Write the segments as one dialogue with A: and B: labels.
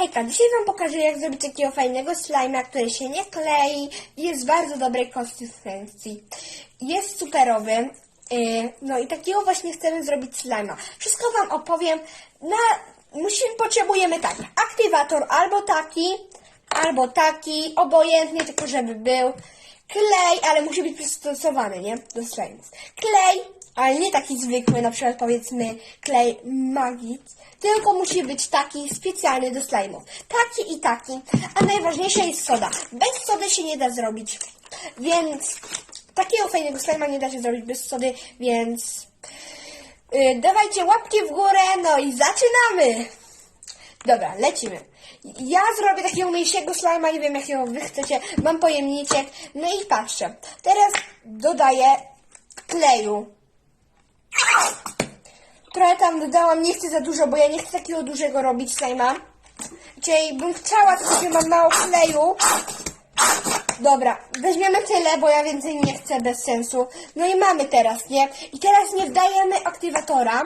A: Hejka, dzisiaj Wam pokażę jak zrobić takiego fajnego slajma, który się nie klei i jest bardzo dobrej konsystencji. Jest superowy. yy, No i takiego właśnie chcemy zrobić slajma. Wszystko Wam opowiem. Na, musimy, potrzebujemy tak, aktywator albo taki, albo taki, obojętnie, tylko żeby był. Klej, ale musi być przystosowany, nie? Do slajmów. Klej, ale nie taki zwykły, na przykład powiedzmy klej Magit, tylko musi być taki specjalny do slajmów. Taki i taki, a najważniejsza jest soda. Bez sody się nie da zrobić, więc takiego fajnego slajma nie da się zrobić bez sody, więc yy, dawajcie łapki w górę, no i zaczynamy! Dobra, lecimy. Ja zrobię takiego mniejszego slajma, nie wiem jakiego wy chcecie. Mam pojemniczek. No i patrzcie. Teraz dodaję kleju. Trochę tam dodałam, nie chcę za dużo, bo ja nie chcę takiego dużego robić slajma. Czyli bym chciała, tylko że mam mało kleju. Dobra, weźmiemy tyle, bo ja więcej nie chcę bez sensu. No i mamy teraz, nie? I teraz nie wdajemy aktywatora.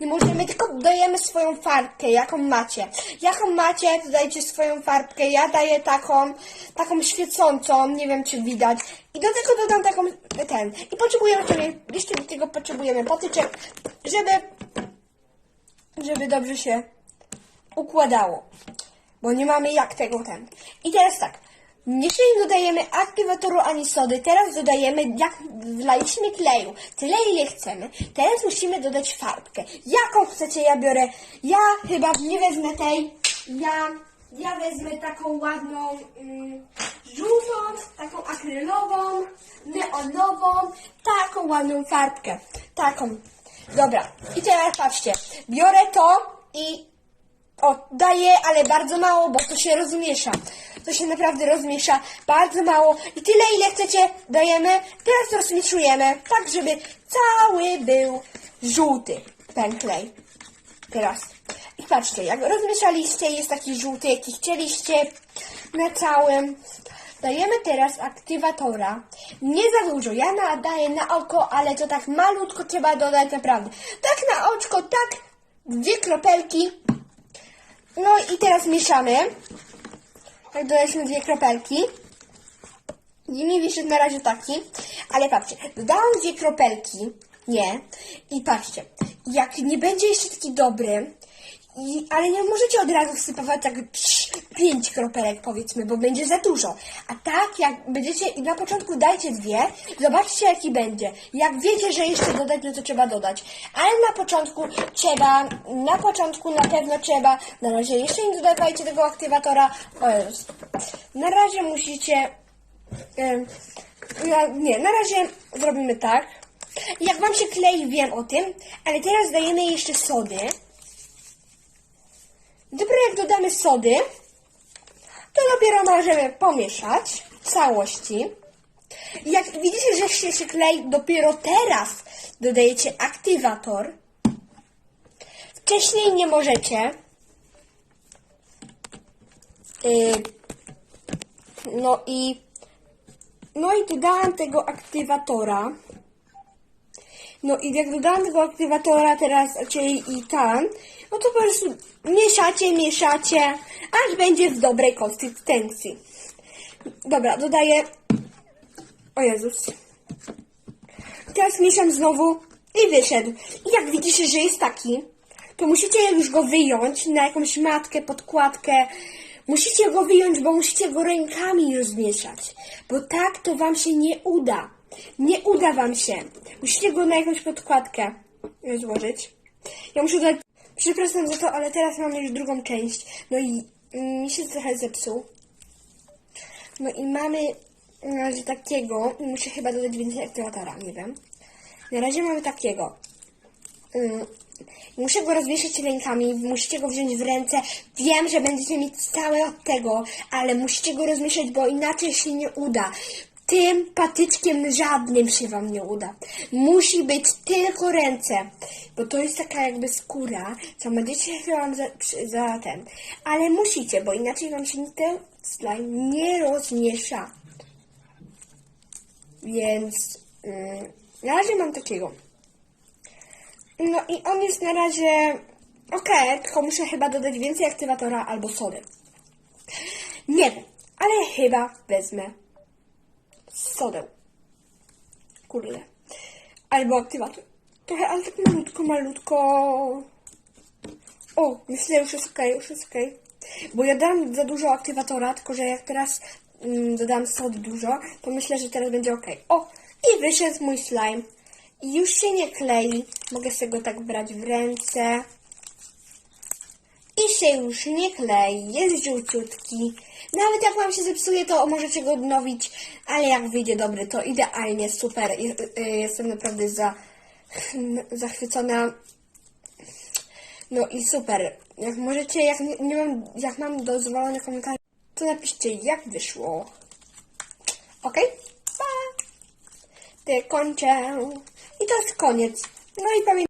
A: Nie możemy, tylko dajemy swoją farbkę, jaką macie. Jaką macie, to dajcie swoją farbkę. Ja daję taką, taką świecącą, nie wiem czy widać. I do tego dodam taką, ten. I potrzebujemy jeszcze do tego potrzebujemy potyczek, żeby, żeby dobrze się układało. Bo nie mamy jak tego ten. I teraz tak. Jeszcze nie dodajemy aktywatoru ani sody. Teraz dodajemy, jak wlaliśmy kleju, tyle ile chcemy. Teraz musimy dodać farbkę. Jaką chcecie, ja biorę. Ja chyba nie wezmę tej. Ja, ja wezmę taką ładną, mm, żółtą, taką akrylową, neonową, taką ładną farbkę. Taką. Dobra. I teraz patrzcie. Biorę to i o, daję, ale bardzo mało, bo to się rozmiesza. To się naprawdę rozmiesza bardzo mało. I tyle, ile chcecie, dajemy. Teraz rozmieszujemy, tak żeby cały był żółty klej. Teraz. I patrzcie, jak rozmieszaliście, jest taki żółty, jaki chcieliście na całym. Dajemy teraz aktywatora. Nie za dużo. Ja nadaję na oko, ale to tak malutko trzeba dodać naprawdę. Tak na oczko, tak dwie kropelki. No i teraz mieszamy. Tak dodaliśmy dwie kropelki. I mi wyszedł na razie taki. Ale patrzcie, dodałam dwie kropelki. Nie. I patrzcie, jak nie będzie jeszcze taki dobry, i, ale nie możecie od razu wsypywać tak pięć kropelek powiedzmy, bo będzie za dużo. A tak jak będziecie, na początku dajcie dwie, zobaczcie jaki będzie. Jak wiecie, że jeszcze dodać, no to trzeba dodać. Ale na początku trzeba, na początku na pewno trzeba, na razie jeszcze nie dodawajcie tego aktywatora. O. Na razie musicie, na, nie, na razie zrobimy tak. Jak wam się klei, wiem o tym, ale teraz dajemy jeszcze sody. Dopiero jak dodamy sody, to dopiero możemy pomieszać w całości. Jak widzicie, że się, się klei, dopiero teraz dodajecie aktywator. Wcześniej nie możecie. Yy, no i no i dodałam tego aktywatora. No i jak dodałam tego aktywatora teraz, czyli i tam, no to po prostu mieszacie, mieszacie, aż będzie w dobrej konsystencji. Dobra, dodaję... O Jezus. Teraz mieszam znowu i wyszedł. I jak widzicie, że jest taki, to musicie już go wyjąć na jakąś matkę, podkładkę. Musicie go wyjąć, bo musicie go rękami rozmieszać. Bo tak to wam się nie uda. Nie uda wam się. Musicie go na jakąś podkładkę złożyć. Ja muszę dodać... Przepraszam za to, ale teraz mam już drugą część. No i mm, mi się trochę zepsuł. No i mamy na razie takiego. Muszę chyba dodać więcej aktywatora, nie wiem. Na razie mamy takiego. Ym, Muszę go rozwieszyć rękami, musicie go wziąć w ręce. Wiem, że będziecie mieć całe od tego, ale musicie go rozmieszać, bo inaczej się nie uda. Tym patyczkiem żadnym się wam nie uda. Musi być tylko ręce, bo to jest taka jakby skóra, co będziecie wam za, za ten. Ale musicie, bo inaczej wam się ten slime nie rozmiesza. Więc mm, na razie mam takiego. No i on jest na razie Okej, tylko muszę chyba dodać więcej aktywatora albo sody. Nie wiem, ale chyba wezmę sodę. Kurde. Albo aktywator. Trochę, ale tak malutko, malutko. O, myślę, już jest okej, już jest okej. Bo ja dam za dużo aktywatora, tylko że jak teraz mm, dodam sody dużo, to myślę, że teraz będzie okej. O, i wyszedł mój slime. I już się nie klei. Mogę sobie go tak brać w ręce. I się już nie klei, jest żółciutki. Nawet jak wam się zepsuje, to możecie go odnowić, ale jak wyjdzie dobry, to idealnie, super. Je- y, Jestem naprawdę za, zachwycona. No i super. Jak możecie, jak nie mam, jak mam dozwolone komentarze, to napiszcie jak wyszło. Ok? Pa! Ty kończę. I to jest koniec. No i pamiętajcie.